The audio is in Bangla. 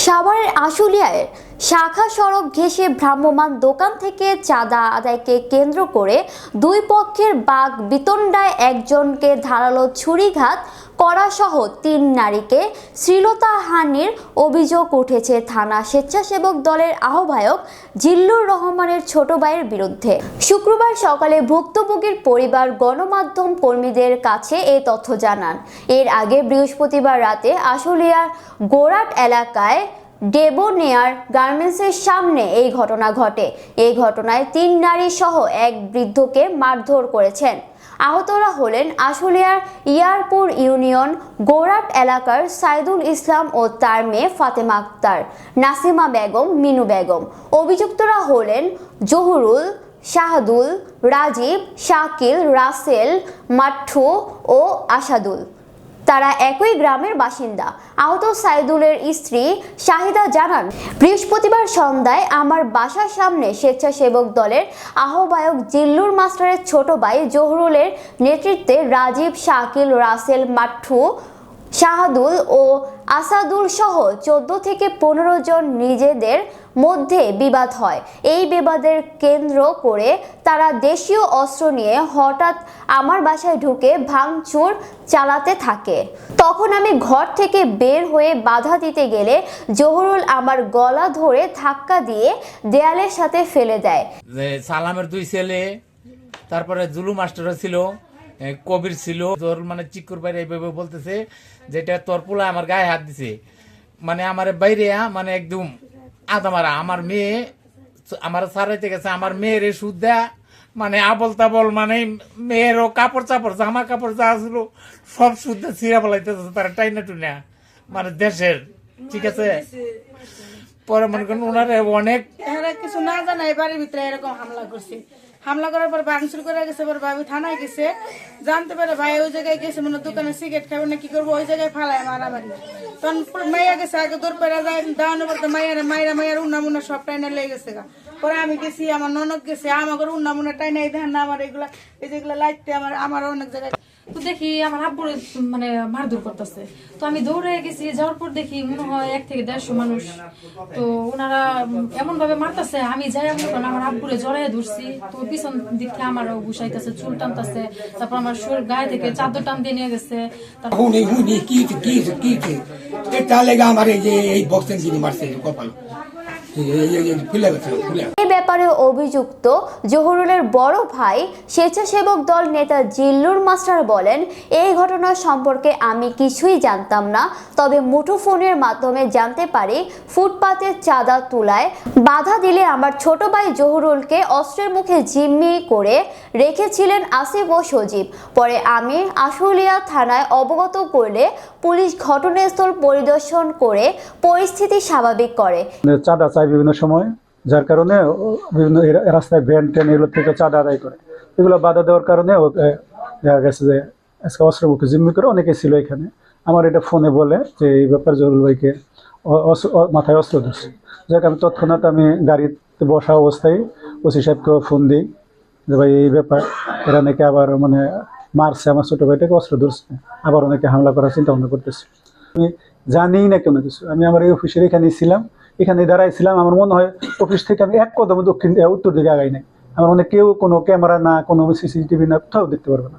সাভারের আশুলিয়ায় শাখা সড়ক ঘেঁষে ভ্রাম্যমাণ দোকান থেকে চাঁদা আদায়কে কেন্দ্র করে দুই পক্ষের বাঘ বিতণ্ডায় একজনকে ধারালো ছুরিঘাত করা সহ তিন নারীকে শ্লীলতাহানির অভিযোগ উঠেছে থানা স্বেচ্ছাসেবক দলের আহ্বায়ক জিল্লুর রহমানের ছোট ভাইয়ের বিরুদ্ধে। শুক্রবার সকালে ভুক্তভোগীর পরিবার, গণমাধ্যম কর্মীদের কাছে এ তথ্য জানান। এর আগে বৃহস্পতিবার রাতে আশুলিয়ার গোরাট এলাকায় ডেবোনেয়ার গার্মেন্টসের সামনে এই ঘটনা ঘটে। এই ঘটনায় তিন নারী সহ এক বৃদ্ধকে মারধর করেছেন। আহতরা হলেন আশুলিয়ার ইয়ারপুর ইউনিয়ন গোরাট এলাকার সাইদুল ইসলাম ও তার মেয়ে ফাতেমা আক্তার, নাসিমা বেগম, মিনু বেগম। অভিযুক্তরা হলেন জহুরুল, শাহাদুল, রাজীব, শাকিল, রাসেল, মাঠু ও আসাদুল তারা একই গ্রামের বাসিন্দা। আহত সাইদুলের স্ত্রী শাহিদা জানান, বৃহস্পতিবার সন্ধ্যায় আমার বাসার সামনে স্বেচ্ছাসেবক দলের আহ্বায়ক জিল্লুর মাস্টারের ছোট ভাই জহরুলের নেতৃত্বে রাজীব শাকিল, রাসেল মাঠু, শাহাদুল ও আসাদুল সহ চোদ্দ থেকে পনেরো জন নিজেদের মধ্যে বিবাদ হয়। এই বিবাদের কেন্দ্র করে তারা দেশীয় অস্ত্র নিয়ে হঠাৎ আমার বাসায় ঢুকে ভাঙচুর চালাতে থাকে। তখন আমি ঘর থেকে বের হয়ে বাধা দিতে গেলে জহুরুল আমার গলা ধরে ধাক্কা দিয়ে দেয়ালের সাথে ফেলে দেয়। সালামের দুই ছেলে, তারপরে জুলু মাস্টার ছিল কবির ছিল, তোর মানে চিকুর বাইরে এইভাবে বলতেছে, যেটা তোর পোলা আমার গায়ে হাত দিছে। মানে আমার বাইরে মানে একদম আদা মারা। আমার মেয়ে, আমার সারাইতে গেছে, আমার মেয়ের সুদ মানে আবল তাবল মানে মেয়েরও কাপড় চাপড় জামা কাপড় যা ছিল, সব সুদ ছিঁড়া বলাইতেছে তারা টাইনা টুনা মানে দেশের, ঠিক আছে? পরে মনে করেন ওনারে অনেক কিছু না জানাই বাড়ির ভিতরে এরকম হামলা করছে। হামলা করার পর ভাঙচুর করে গেছে, পর ভাবি থানায় গেছে। জানতে পারে ভাই ওই জায়গায় গেছে মানে দোকানে সিগারেট খাবে না, কি করব? ওই জায়গায় ফালায় মারামারি। তখন মাইয়া গেছে, আগে দূর পেরা যায় দাওয়ানোর পর তো মাইয়ারে মাইরা মাইয়ার উন্না মুন্না সব টাইনে লেগে গেছে গা। পরে আমি গেছি, আমার ননদ গেছে আমার উন্না মুন্না টাইনে এই ধান আমার এগুলা এই যেগুলা লাইটতে আমার আমার অনেক জায়গায় তো দেখি আমার আব্বুর মানে মারধর করতেছে তো আমি দৌড়ে গেছি যাওয়ার পর দেখি মনে হয় এক থেকে দেড়শো মানুষ তো ওনারা এমন ভাবে মারতেছে আমি যাই আমি তখন আমার আব্বুরে জড়াই ধরছি তো পিছন দিক থেকে আমার ঘুষাইতেছে চুল টানতেছে তারপর আমার শরীর গায়ে থেকে চাদর টান দিয়ে নিয়ে গেছে হুনি হুনি আমার এই যে এই বক্সেন মারছে কপাল ফুলে গেছে ফুলে ব্যাপারে অভিযুক্ত জহুরুলের বড় ভাই স্বেচ্ছাসেবক দল নেতা জিল্লুর মাস্টার বলেন, এই ঘটনা সম্পর্কে আমি কিছুই জানতাম না, তবে মুঠোফোনের মাধ্যমে জানতে পারি ফুটপাতের চাঁদা তুলায় বাধা দিলে আমার ছোট ভাই জহুরুলকে অস্ত্রের মুখে জিম্মি করে রেখেছিলেন আসিফ ও সজীব। পরে আমি আশুলিয়া থানায় অবগত করলে পুলিশ ঘটনাস্থল পরিদর্শন করে পরিস্থিতি স্বাভাবিক করে। মানে চাঁদা চায় বিভিন্ন সময়। যার কারণে বিভিন্ন রাস্তায় ভ্যান, ট্রেন এগুলো থেকে চাঁদা আদায় করে। এগুলো বাধা দেওয়ার কারণে ওকে দেখা গেছে যে আজকে অস্ত্রমুখী জিম্মি করে অনেকে ছিল এখানে। আমার এটা ফোনে বলে যে এই ব্যাপার জরুল ভাইকে মাথায় অস্ত্র ধরছে। যাক আমি তৎক্ষণাৎ আমি গাড়িতে বসা অবস্থায় ওসি সাহেবকেও ফোন দিই যে ভাই, এই ব্যাপার, এরা নাকি আবার মানে মারছে, আমার ছোটো ভাইটাকে অস্ত্র ধরছে। আবার অনেকে হামলা করার চিন্তা ভাবনা করতেছে। আমি জানিই না কোনো কিছু। আমি আমার এই অফিসের এখানে ছিলাম। এখানে দাঁড়াইছিলাম। আমার মনে হয় অফিস থেকে আমি এক কদম দক্ষিণ উত্তর দিকে আগাই নাই। আমার মনে কেউ কোনো ক্যামেরা না, কোনো সিসিটিভি না, কোথাও দেখতে পারবে না।